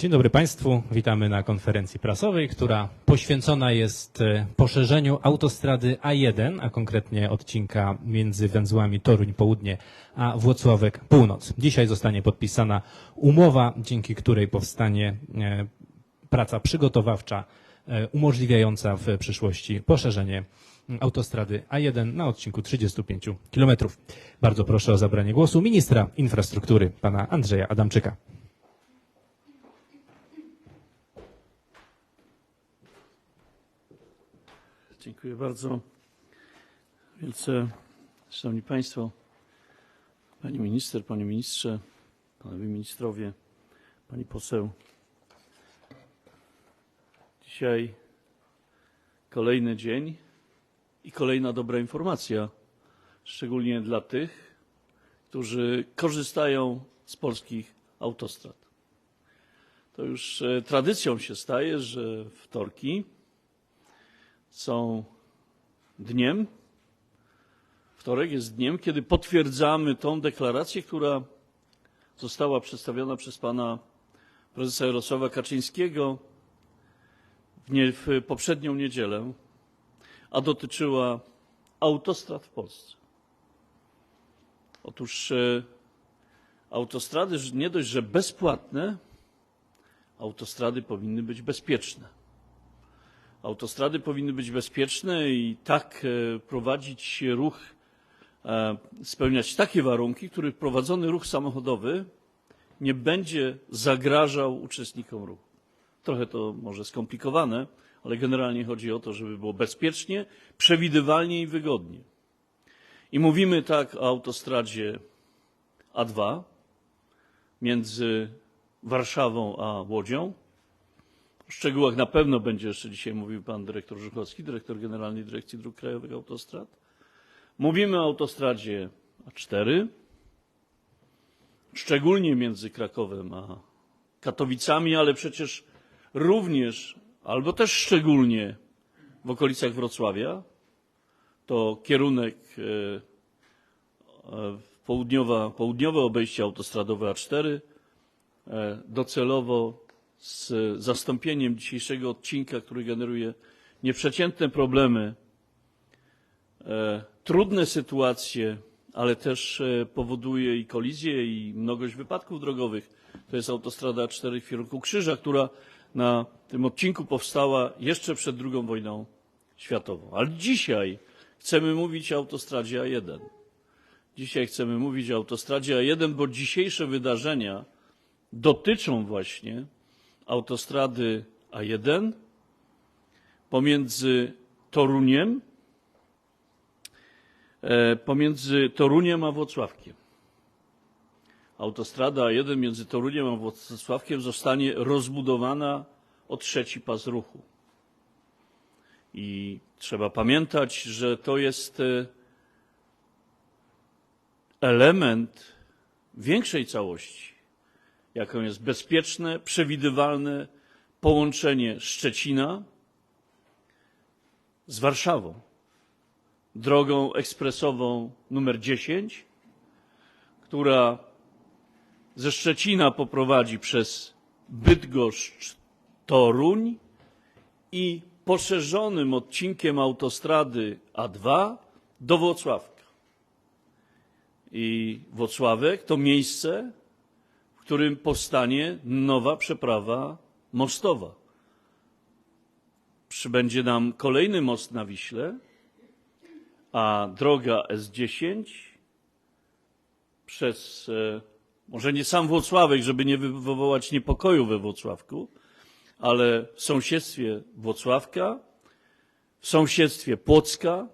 Dzień dobry Państwu. Witamy na konferencji prasowej, która poświęcona jest e, poszerzeniu autostrady A1, a konkretnie odcinka między węzłami Toruń Południe a Włocławek Północ. Dzisiaj zostanie podpisana umowa, dzięki której powstanie e, praca przygotowawcza e, umożliwiająca w przyszłości poszerzenie autostrady A1 na odcinku 35 km. Bardzo proszę o zabranie głosu ministra infrastruktury, pana Andrzeja Adamczyka. Dziękuję bardzo. Wielce Szanowni Państwo, Pani Minister, Panie Ministrze, Panowie Ministrowie, Pani Poseł. Dzisiaj kolejny dzień i kolejna dobra informacja, szczególnie dla tych, którzy korzystają z polskich autostrad. To już e, tradycją się staje, że wtorki są dniem, wtorek jest dniem, kiedy potwierdzamy tą deklarację, która została przedstawiona przez pana prezesa Jarosława Kaczyńskiego w, nie, w poprzednią niedzielę, a dotyczyła autostrad w Polsce. Otóż e, autostrady nie dość, że bezpłatne, autostrady powinny być bezpieczne. Autostrady powinny być bezpieczne i tak e, prowadzić ruch, e, spełniać takie warunki, których prowadzony ruch samochodowy nie będzie zagrażał uczestnikom ruchu. Trochę to może skomplikowane, ale generalnie chodzi o to, żeby było bezpiecznie, przewidywalnie i wygodnie. I mówimy tak o autostradzie A2 między Warszawą a Łodzią, o szczegółach na pewno będzie jeszcze dzisiaj mówił pan dyrektor Żuchowski, dyrektor Generalnej Dyrekcji Dróg Krajowych Autostrad. Mówimy o autostradzie A4, szczególnie między Krakowem a Katowicami, ale przecież również, albo też szczególnie w okolicach Wrocławia. To kierunek e, e, południowa, południowe obejście autostradowe A4, e, docelowo z zastąpieniem dzisiejszego odcinka, który generuje nieprzeciętne problemy, e, trudne sytuacje, ale też e, powoduje i kolizje, i mnogość wypadków drogowych. To jest autostrada 4 w kierunku Krzyża, która na tym odcinku powstała jeszcze przed II wojną światową. Ale dzisiaj chcemy mówić o autostradzie A1. Dzisiaj chcemy mówić o autostradzie A1, bo dzisiejsze wydarzenia dotyczą właśnie autostrady A1 pomiędzy Toruniem, e, pomiędzy Toruniem a Włocławkiem. Autostrada A1 między Toruniem a Włocławkiem zostanie rozbudowana o trzeci pas ruchu. I trzeba pamiętać, że to jest e, element większej całości jaką jest bezpieczne, przewidywalne połączenie Szczecina z Warszawą drogą ekspresową numer 10, która ze Szczecina poprowadzi przez Bydgoszcz, Toruń i poszerzonym odcinkiem autostrady A2 do Włocławka. I Włocławek to miejsce, którym powstanie nowa przeprawa mostowa. Przybędzie nam kolejny most na Wiśle, a droga S10 przez, e, może nie sam Włocławek, żeby nie wywołać niepokoju we Włocławku, ale w sąsiedztwie Włocławka, w sąsiedztwie Płocka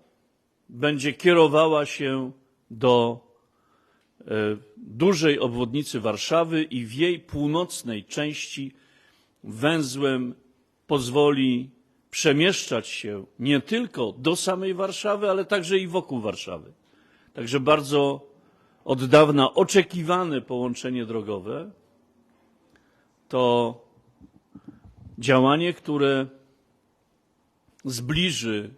będzie kierowała się do dużej obwodnicy Warszawy i w jej północnej części węzłem pozwoli przemieszczać się nie tylko do samej Warszawy, ale także i wokół Warszawy. Także bardzo od dawna oczekiwane połączenie drogowe to działanie, które zbliży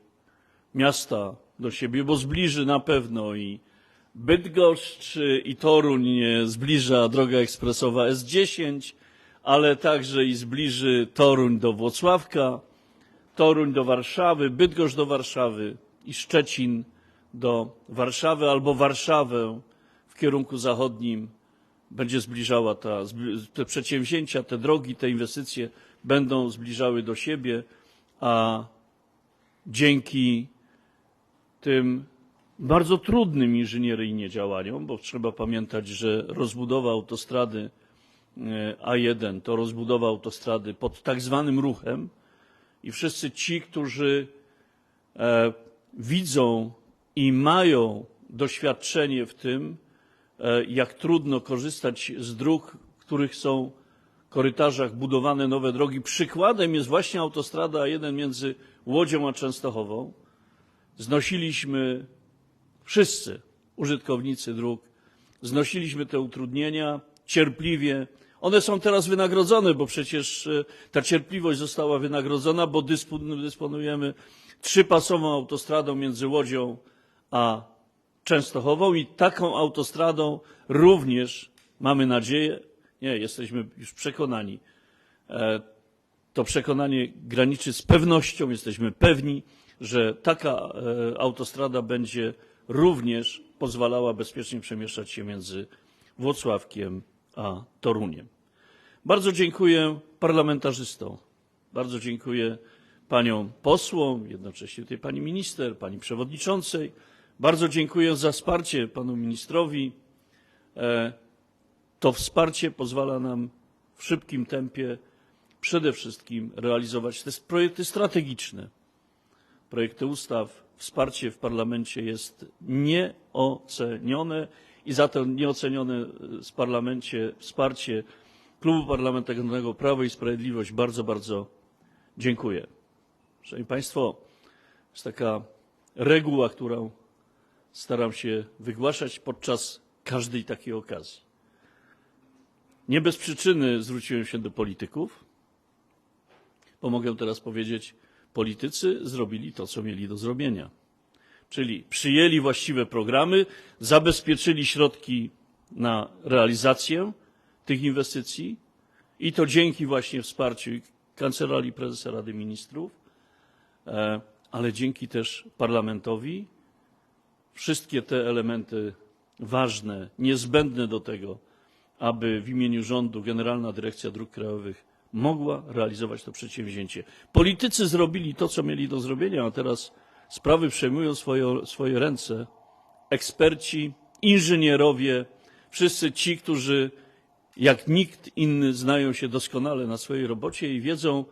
miasta do siebie, bo zbliży na pewno i Bydgoszcz i Toruń zbliża droga ekspresowa S10, ale także i zbliży Toruń do Włocławka, Toruń do Warszawy, Bydgoszcz do Warszawy i Szczecin do Warszawy albo Warszawę w kierunku zachodnim będzie zbliżała ta, te przedsięwzięcia, te drogi, te inwestycje będą zbliżały do siebie, a dzięki tym bardzo trudnym inżynieryjnie działaniom, bo trzeba pamiętać, że rozbudowa autostrady e, A1 to rozbudowa autostrady pod tak zwanym ruchem i wszyscy ci, którzy e, widzą i mają doświadczenie w tym, e, jak trudno korzystać z dróg, w których są korytarzach budowane nowe drogi. Przykładem jest właśnie autostrada A1 między Łodzią a Częstochową. Znosiliśmy wszyscy użytkownicy dróg, znosiliśmy te utrudnienia cierpliwie. One są teraz wynagrodzone, bo przecież e, ta cierpliwość została wynagrodzona, bo dysponujemy trzypasową autostradą między Łodzią a Częstochową i taką autostradą również mamy nadzieję, nie, jesteśmy już przekonani, e, to przekonanie graniczy z pewnością, jesteśmy pewni, że taka e, autostrada będzie również pozwalała bezpiecznie przemieszczać się między Włocławkiem a Toruniem. Bardzo dziękuję parlamentarzystom, bardzo dziękuję paniom posłom, jednocześnie tutaj pani minister, pani przewodniczącej. Bardzo dziękuję za wsparcie panu ministrowi. E, To wsparcie pozwala nam w szybkim tempie przede wszystkim realizować te projekty strategiczne, projekty ustaw. Wsparcie w parlamencie jest nieocenione i za to nieocenione w parlamencie wsparcie Klubu Parlamentarnego Prawo i Sprawiedliwość bardzo, bardzo dziękuję. Szanowni Państwo, jest taka reguła, którą staram się wygłaszać podczas każdej takiej okazji. Nie bez przyczyny zwróciłem się do polityków, bo mogę teraz powiedzieć, politycy zrobili to, co mieli do zrobienia. Czyli przyjęli właściwe programy, zabezpieczyli środki na realizację tych inwestycji i to dzięki właśnie wsparciu Kancelarii Prezesa Rady Ministrów, e, ale dzięki też parlamentowi. Wszystkie te elementy ważne, niezbędne do tego, aby w imieniu rządu Generalna Dyrekcja Dróg Krajowych mogła realizować to przedsięwzięcie. Politycy zrobili to, co mieli do zrobienia, a teraz sprawy przejmują swoje, swoje ręce. Eksperci, inżynierowie, wszyscy ci, którzy jak nikt inny znają się doskonale na swojej robocie i wiedzą,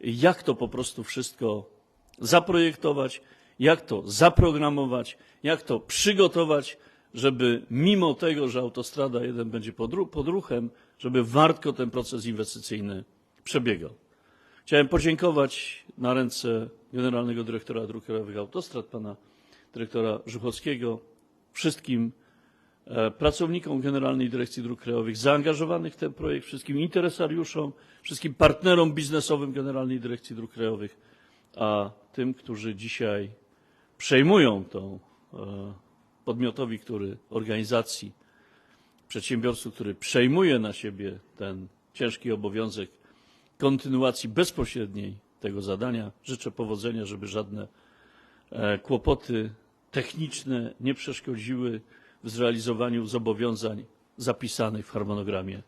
jak to po prostu wszystko zaprojektować, jak to zaprogramować, jak to przygotować, żeby mimo tego, że autostrada 1 będzie pod, ru- pod ruchem, żeby wartko ten proces inwestycyjny przebiegał. Chciałem podziękować na ręce Generalnego Dyrektora Dróg Krajowych Autostrad, pana dyrektora Żuchowskiego, wszystkim e, pracownikom Generalnej Dyrekcji Dróg Krajowych zaangażowanych w ten projekt, wszystkim interesariuszom, wszystkim partnerom biznesowym Generalnej Dyrekcji Dróg Krajowych, a tym, którzy dzisiaj przejmują tą e, podmiotowi, który organizacji, przedsiębiorstwu, który przejmuje na siebie ten ciężki obowiązek kontynuacji bezpośredniej tego zadania. Życzę powodzenia, żeby żadne e, kłopoty techniczne nie przeszkodziły w zrealizowaniu zobowiązań zapisanych w harmonogramie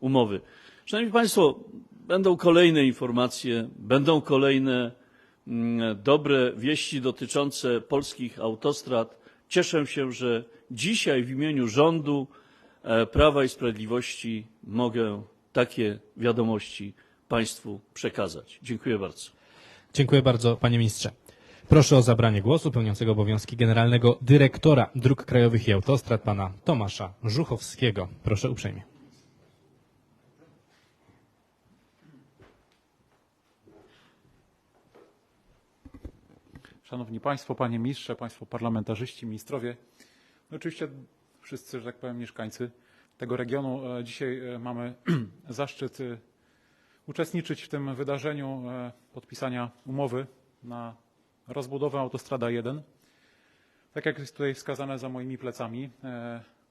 umowy. Szanowni Państwo, będą kolejne informacje, będą kolejne mm, dobre wieści dotyczące polskich autostrad. Cieszę się, że dzisiaj w imieniu rządu Prawa i Sprawiedliwości mogę takie wiadomości Państwu przekazać. Dziękuję bardzo. Dziękuję bardzo, panie ministrze. Proszę o zabranie głosu pełniącego obowiązki generalnego dyrektora dróg krajowych i autostrad, pana Tomasza Żuchowskiego. Proszę uprzejmie. Szanowni Państwo, Panie Ministrze, Państwo Parlamentarzyści, Ministrowie. No oczywiście wszyscy, że tak powiem, mieszkańcy tego regionu. E, Dzisiaj e, mamy zaszczyt e, uczestniczyć w tym wydarzeniu podpisania umowy na rozbudowę autostrada 1. Tak jak jest tutaj wskazane za moimi plecami,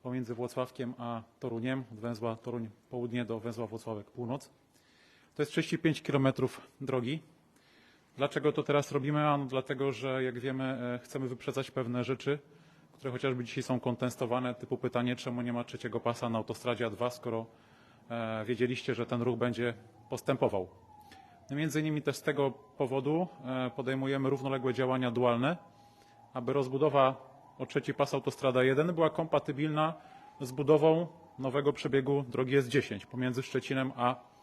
pomiędzy Włocławkiem a Toruniem, od węzła Toruń Południe do węzła Włocławek Północ. To jest 35 kilometrów drogi. Dlaczego to teraz robimy? Ano dlatego, że jak wiemy, chcemy wyprzedzać pewne rzeczy, które chociażby dzisiaj są kontestowane, typu pytanie, czemu nie ma trzeciego pasa na autostradzie A2, skoro e, wiedzieliście, że ten ruch będzie postępował. Między innymi też z tego powodu e, podejmujemy równoległe działania dualne, aby rozbudowa o trzeci pas autostrada 1 była kompatybilna z budową nowego przebiegu drogi S10 pomiędzy Szczecinem a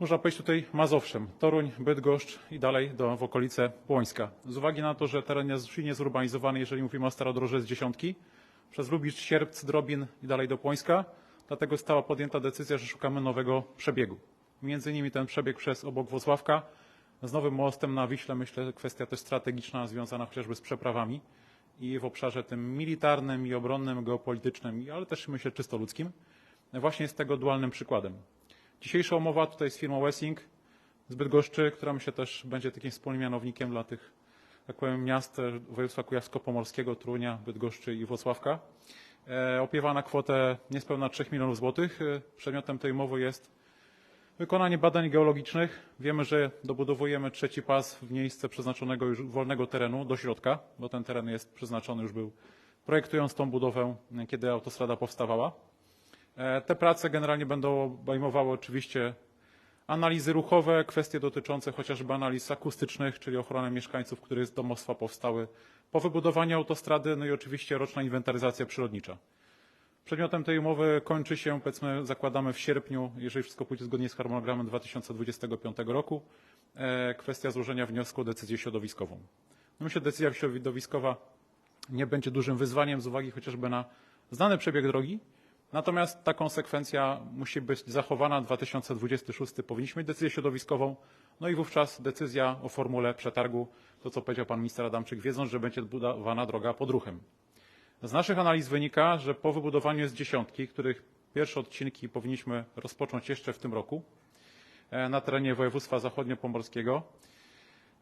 można powiedzieć tutaj Mazowszem, Toruń, Bydgoszcz i dalej do, w okolice Płońska. Z uwagi na to, że teren jest silnie zurbanizowany, jeżeli mówimy o starodroże z dziesiątki, przez Lubicz, Sierpc, Drobin i dalej do Płońska, dlatego została podjęta decyzja, że szukamy nowego przebiegu. Między innymi ten przebieg przez obok Włocławka z nowym mostem na Wiśle, myślę, kwestia też strategiczna związana chociażby z przeprawami i w obszarze tym militarnym i obronnym, geopolitycznym, ale też myślę czysto ludzkim, właśnie jest tego dualnym przykładem. Dzisiejsza umowa tutaj z firmą Wessing z Bydgoszczy, która myślę też będzie takim wspólnym mianownikiem dla tych, jak powiem, miast e, województwa kujawsko-pomorskiego, Trunia, Bydgoszczy i Włocławka. E, opiewa na kwotę niespełna 3 milionów złotych. E, Przedmiotem tej umowy jest wykonanie badań geologicznych. Wiemy, że dobudowujemy trzeci pas w miejsce przeznaczonego już wolnego terenu do środka, bo ten teren jest przeznaczony już był projektując tą budowę, kiedy autostrada powstawała. E, Te prace generalnie będą obejmowały oczywiście analizy ruchowe, kwestie dotyczące chociażby analiz akustycznych, czyli ochrony mieszkańców, których z domostwa powstały po wybudowaniu autostrady, no i oczywiście roczna inwentaryzacja przyrodnicza. Przedmiotem tej umowy kończy się, powiedzmy, zakładamy w sierpniu, jeżeli wszystko pójdzie zgodnie z harmonogramem 2025 roku, e, kwestia złożenia wniosku o decyzję środowiskową. No myślę, decyzja środowiskowa nie będzie dużym wyzwaniem z uwagi chociażby na znany przebieg drogi, Natomiast ta konsekwencja musi być zachowana. 2026 powinniśmy mieć decyzję środowiskową, no i wówczas decyzja o formule przetargu, to co powiedział pan minister Adamczyk, wiedząc, że będzie budowana droga pod ruchem. Z naszych analiz wynika, że po wybudowaniu jest dziesiątki, których pierwsze odcinki powinniśmy rozpocząć jeszcze w tym roku e, na terenie województwa zachodniopomorskiego.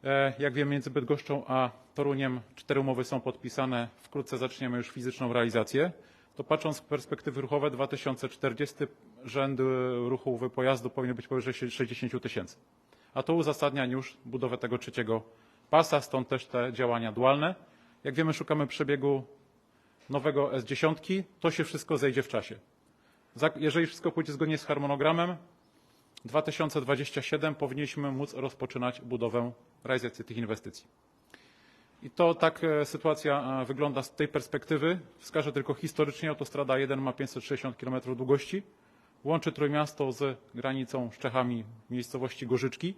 E, Jak wiem, między Bydgoszczą a Toruniem cztery umowy są podpisane. Wkrótce zaczniemy już fizyczną realizację to patrząc z perspektywy ruchowej 2040 rzęd ruchu pojazdu powinien być powyżej 60 tysięcy. A to uzasadnia już budowę tego trzeciego pasa, stąd też te działania dualne. Jak wiemy, szukamy przebiegu nowego S10, to się wszystko zejdzie w czasie. Za- Jeżeli wszystko pójdzie zgodnie z harmonogramem, 2027 powinniśmy móc rozpoczynać budowę, realizację tych inwestycji. I to tak e, sytuacja e, wygląda z tej perspektywy. Wskażę tylko historycznie, autostrada 1 ma 560 km długości. Łączy Trójmiasto z granicą z Czechami miejscowości Gorzyczki.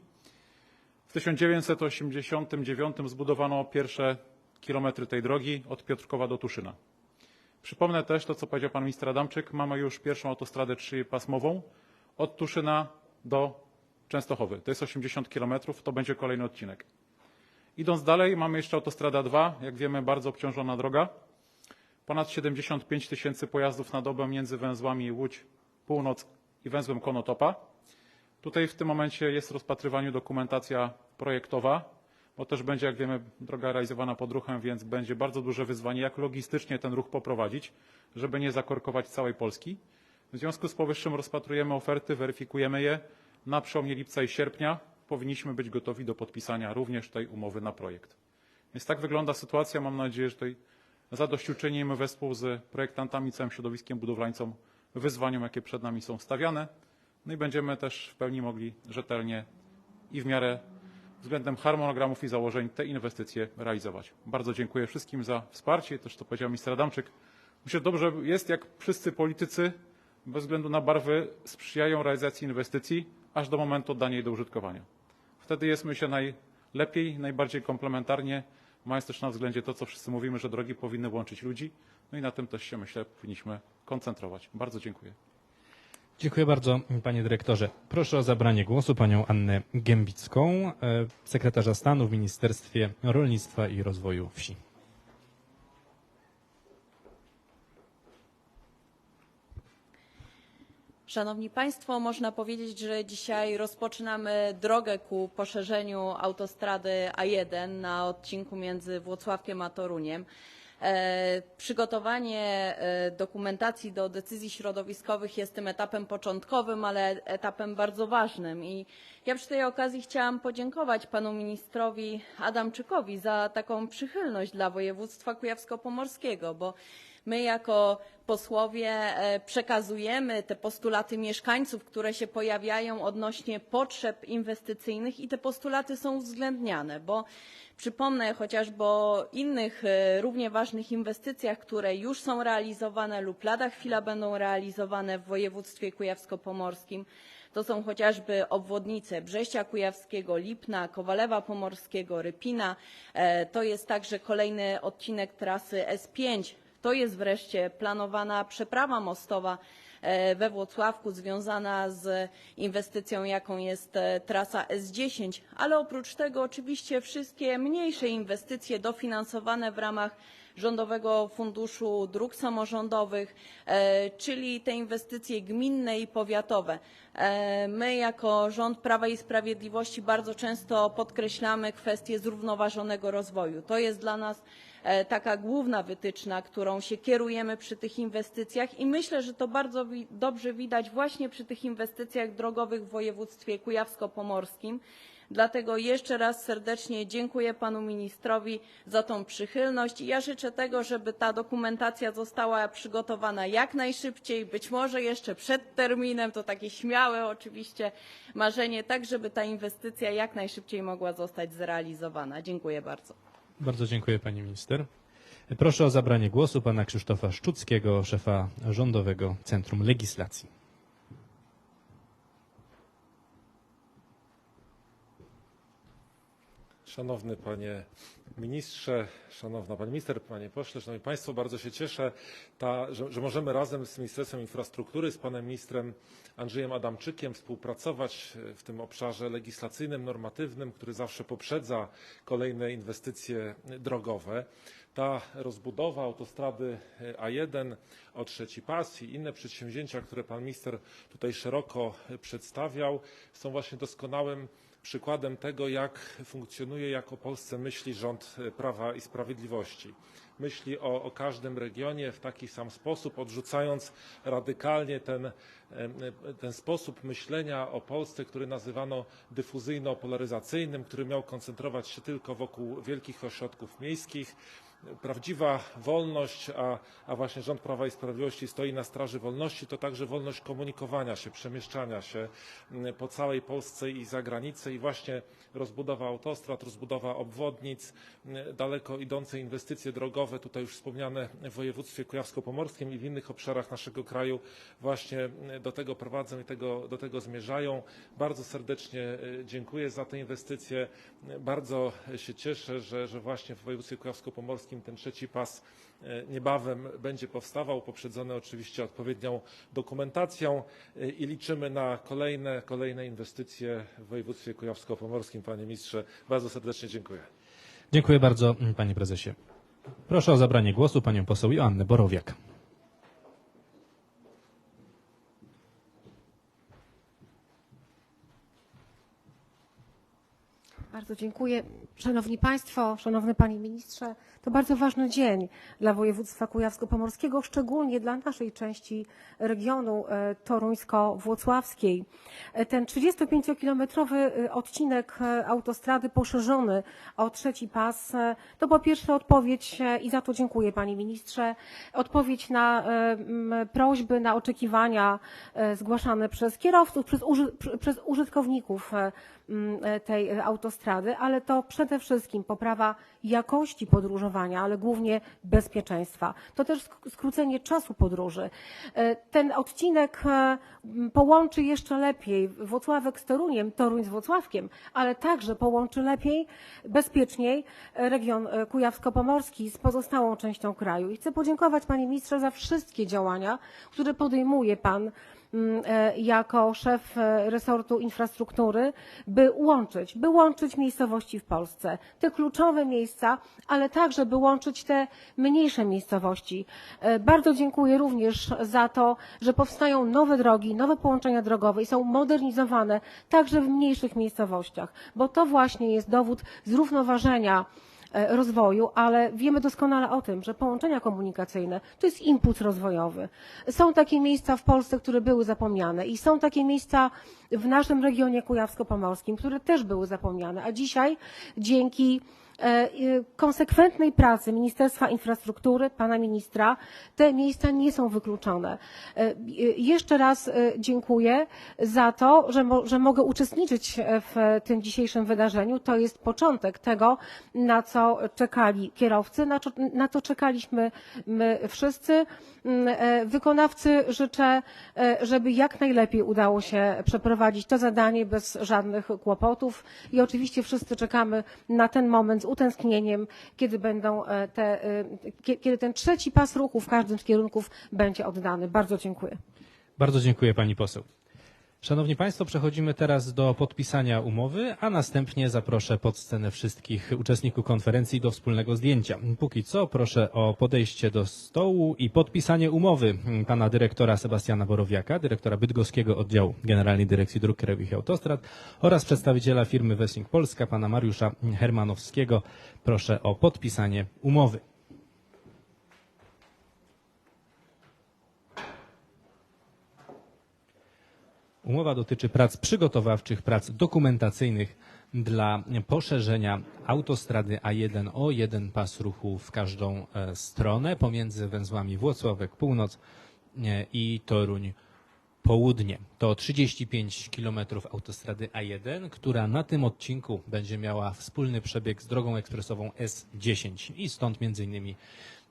W 1989 zbudowano pierwsze kilometry tej drogi od Piotrkowa do Tuszyna. Przypomnę też to, co powiedział pan minister Adamczyk. Mamy już pierwszą autostradę trzypasmową od Tuszyna do Częstochowy. To jest 80 kilometrów, to będzie kolejny odcinek. Idąc dalej, mamy jeszcze autostrada 2, jak wiemy, bardzo obciążona droga. Ponad 75 tysięcy pojazdów na dobę między węzłami Łódź Północ i węzłem Konotopa. Tutaj w tym momencie jest w rozpatrywaniu dokumentacja projektowa, bo też będzie, jak wiemy, droga realizowana pod ruchem, więc będzie bardzo duże wyzwanie, jak logistycznie ten ruch poprowadzić, żeby nie zakorkować całej Polski. W związku z powyższym rozpatrujemy oferty, weryfikujemy je. Na przełomie lipca i sierpnia powinniśmy być gotowi do podpisania również tej umowy na projekt. Więc tak wygląda sytuacja. Mam nadzieję, że tutaj zadośćuczynimy wespół z projektantami, całym środowiskiem budowlańcom wyzwaniom, jakie przed nami są stawiane. No i będziemy też w pełni mogli rzetelnie i w miarę względem harmonogramów i założeń te inwestycje realizować. Bardzo dziękuję wszystkim za wsparcie. Też to powiedział minister Adamczyk. Myślę, że dobrze jest, jak wszyscy politycy bez względu na barwy sprzyjają realizacji inwestycji aż do momentu oddania jej do użytkowania. Wtedy jest, myślę, najlepiej, najbardziej komplementarnie, mając też na względzie to, co wszyscy mówimy, że drogi powinny łączyć ludzi. No i na tym też się, myślę, powinniśmy koncentrować. Bardzo dziękuję. Dziękuję bardzo, panie dyrektorze. Proszę o zabranie głosu panią Annę Gębicką, e, sekretarza stanu w Ministerstwie Rolnictwa i Rozwoju Wsi. Szanowni Państwo, można powiedzieć, że dzisiaj rozpoczynamy drogę ku poszerzeniu autostrady A1 na odcinku między Włocławkiem a Toruniem. E, Przygotowanie e, dokumentacji do decyzji środowiskowych jest tym etapem początkowym, ale etapem bardzo ważnym. I ja przy tej okazji chciałam podziękować panu ministrowi Adamczykowi za taką przychylność dla województwa kujawsko-pomorskiego, bo my jako posłowie e, przekazujemy te postulaty mieszkańców, które się pojawiają odnośnie potrzeb inwestycyjnych i te postulaty są uwzględniane, bo przypomnę chociażby o innych e, równie ważnych inwestycjach, które już są realizowane lub lada chwila będą realizowane w województwie kujawsko-pomorskim. To są chociażby obwodnice Brześcia Kujawskiego, Lipna, Kowalewa Pomorskiego, Rypina. E, To jest także kolejny odcinek trasy S5 to jest wreszcie planowana przeprawa mostowa we Włocławku związana z inwestycją, jaką jest e, trasa S10, ale oprócz tego oczywiście wszystkie mniejsze inwestycje dofinansowane w ramach Rządowego Funduszu Dróg Samorządowych, e, czyli te inwestycje gminne i powiatowe. E, My jako rząd Prawa i Sprawiedliwości bardzo często podkreślamy kwestię zrównoważonego rozwoju. To jest dla nas e, taka główna wytyczna, którą się kierujemy przy tych inwestycjach i myślę, że to bardzo wi- dobrze widać właśnie przy tych inwestycjach drogowych w województwie kujawsko-pomorskim. Dlatego jeszcze raz serdecznie dziękuję panu ministrowi za tą przychylność i ja życzę tego, żeby ta dokumentacja została przygotowana jak najszybciej, być może jeszcze przed terminem, to takie śmiałe oczywiście marzenie, tak żeby ta inwestycja jak najszybciej mogła zostać zrealizowana. Dziękuję bardzo. Bardzo dziękuję pani minister. Proszę o zabranie głosu pana Krzysztofa Szczuckiego, szefa Rządowego Centrum Legislacji. Szanowny panie ministrze, szanowna pani minister, panie pośle, szanowni państwo, bardzo się cieszę, ta, że, że możemy razem z Ministerstwem Infrastruktury, z panem ministrem Andrzejem Adamczykiem współpracować w tym obszarze legislacyjnym, normatywnym, który zawsze poprzedza kolejne inwestycje drogowe. Ta rozbudowa autostrady A1 o trzeci pas i inne przedsięwzięcia, które pan minister tutaj szeroko przedstawiał, są właśnie doskonałym przykładem tego, jak funkcjonuje, jak o Polsce myśli rząd Prawa i Sprawiedliwości. Myśli o, o każdym regionie w taki sam sposób, odrzucając radykalnie ten, em, ten sposób myślenia o Polsce, który nazywano dyfuzyjno-polaryzacyjnym, który miał koncentrować się tylko wokół wielkich ośrodków miejskich. Prawdziwa wolność, a, a właśnie rząd Prawa i Sprawiedliwości stoi na straży wolności, to także wolność komunikowania się, przemieszczania się mm, po całej Polsce i za granicę i właśnie rozbudowa autostrad, rozbudowa obwodnic, mm, daleko idące inwestycje drogowe, tutaj już wspomniane w województwie kujawsko-pomorskim i w innych obszarach naszego kraju właśnie mm, do tego prowadzą i tego, do tego zmierzają. Bardzo serdecznie e, dziękuję za te inwestycje. Bardzo się cieszę, że, że właśnie w województwie kujawsko-pomorskim ten trzeci pas e, niebawem będzie powstawał, poprzedzony oczywiście odpowiednią dokumentacją e, i liczymy na kolejne, kolejne inwestycje w województwie kujawsko-pomorskim. Panie ministrze, bardzo serdecznie dziękuję. Dziękuję bardzo panie prezesie. Proszę o zabranie głosu panią poseł Joannę Borowiak. Bardzo dziękuję. Szanowni Państwo, Szanowny Panie Ministrze, to bardzo ważny dzień dla województwa kujawsko-pomorskiego, szczególnie dla naszej części regionu e, toruńsko-włocławskiej. E, Ten 35-kilometrowy e, odcinek autostrady poszerzony o trzeci pas to po pierwsze odpowiedź i za to dziękuję Panie Ministrze, odpowiedź na prośby, na oczekiwania zgłaszane przez kierowców, przez, uży, pr- przez użytkowników tej autostrady, ale to przede wszystkim poprawa jakości podróżowania, ale głównie bezpieczeństwa. To też sk- skrócenie czasu podróży. E, Ten odcinek e, połączy jeszcze lepiej Włocławek z Toruniem, Toruń z Włocławkiem, ale także połączy lepiej, bezpieczniej region e, kujawsko-pomorski z pozostałą częścią kraju. I chcę podziękować Panie Ministrze za wszystkie działania, które podejmuje Pan jako szef e, resortu infrastruktury, by łączyć, by łączyć miejscowości w Polsce, te kluczowe miejsca, ale także by łączyć te mniejsze miejscowości. E, Bardzo dziękuję również za to, że powstają nowe drogi, nowe połączenia drogowe i są modernizowane także w mniejszych miejscowościach, bo to właśnie jest dowód zrównoważenia e, rozwoju, ale wiemy doskonale o tym, że połączenia komunikacyjne to jest impuls rozwojowy. Są takie miejsca w Polsce, które były zapomniane i są takie miejsca w naszym regionie kujawsko-pomorskim, które też były zapomniane, a dzisiaj dzięki e, e, konsekwentnej pracy Ministerstwa Infrastruktury, pana ministra, te miejsca nie są wykluczone. E, e, Jeszcze raz e, dziękuję za to, że, mo, że mogę uczestniczyć e, w tym dzisiejszym wydarzeniu. To jest początek tego, na co czekali kierowcy, na, na co czekaliśmy my wszyscy. Mm, e, Wykonawcy życzę, e, żeby jak najlepiej udało się przeprowadzić to zadanie bez żadnych kłopotów i oczywiście wszyscy czekamy na ten moment utęsknieniem, kiedy będą e, te, e, kie- kiedy ten trzeci pas ruchu w każdym z kierunków będzie oddany. Bardzo dziękuję. Bardzo dziękuję pani poseł. Szanowni Państwo, przechodzimy teraz do podpisania umowy, a następnie zaproszę pod scenę wszystkich uczestników konferencji do wspólnego zdjęcia. Póki co proszę o podejście do stołu i podpisanie umowy pana dyrektora Sebastiana Borowiaka, dyrektora Bydgoskiego Oddziału Generalnej Dyrekcji Dróg Krajowych i Autostrad oraz przedstawiciela firmy Wessing Polska, pana Mariusza Hermanowskiego. Proszę o podpisanie umowy. Umowa dotyczy prac przygotowawczych, prac dokumentacyjnych dla poszerzenia autostrady A1 o jeden pas ruchu w każdą e, stronę pomiędzy węzłami Włocławek Północ e, i Toruń Południe. To 35 km autostrady A1, która na tym odcinku będzie miała wspólny przebieg z drogą ekspresową S10 i stąd między innymi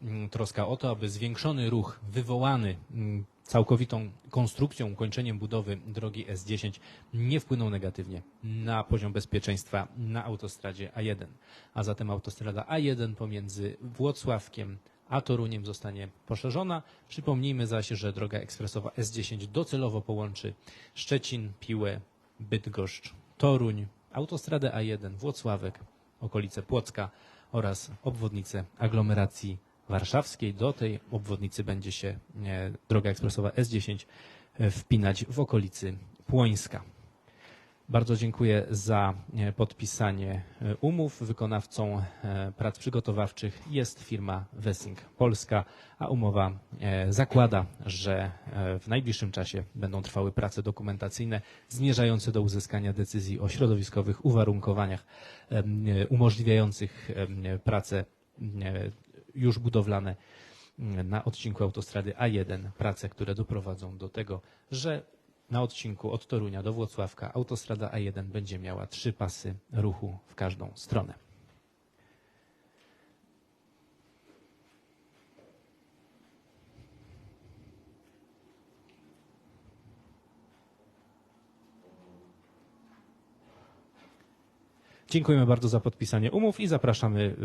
mm, troska o to, aby zwiększony ruch wywołany mm, całkowitą konstrukcją, ukończeniem budowy drogi S10 nie wpłynął negatywnie na poziom bezpieczeństwa na autostradzie A1. A zatem autostrada A1 pomiędzy Włocławkiem a Toruniem zostanie poszerzona. Przypomnijmy zaś, że droga ekspresowa S10 docelowo połączy Szczecin, Piłę, Bydgoszcz, Toruń, autostradę A1, Włocławek, okolice Płocka oraz obwodnicę aglomeracji warszawskiej. Do tej obwodnicy będzie się e, droga ekspresowa S10 e, wpinać w okolicy Płońska. Bardzo dziękuję za e, podpisanie umów. Wykonawcą prac przygotowawczych jest firma Wessing Polska, a umowa zakłada, że w najbliższym czasie będą trwały prace dokumentacyjne zmierzające do uzyskania decyzji o środowiskowych uwarunkowaniach umożliwiających e, już budowlane m, na odcinku autostrady A1, prace, które doprowadzą do tego, że na odcinku od Torunia do Włocławka autostrada A1 będzie miała trzy pasy ruchu w każdą stronę. Dziękujemy bardzo za podpisanie umów i zapraszamy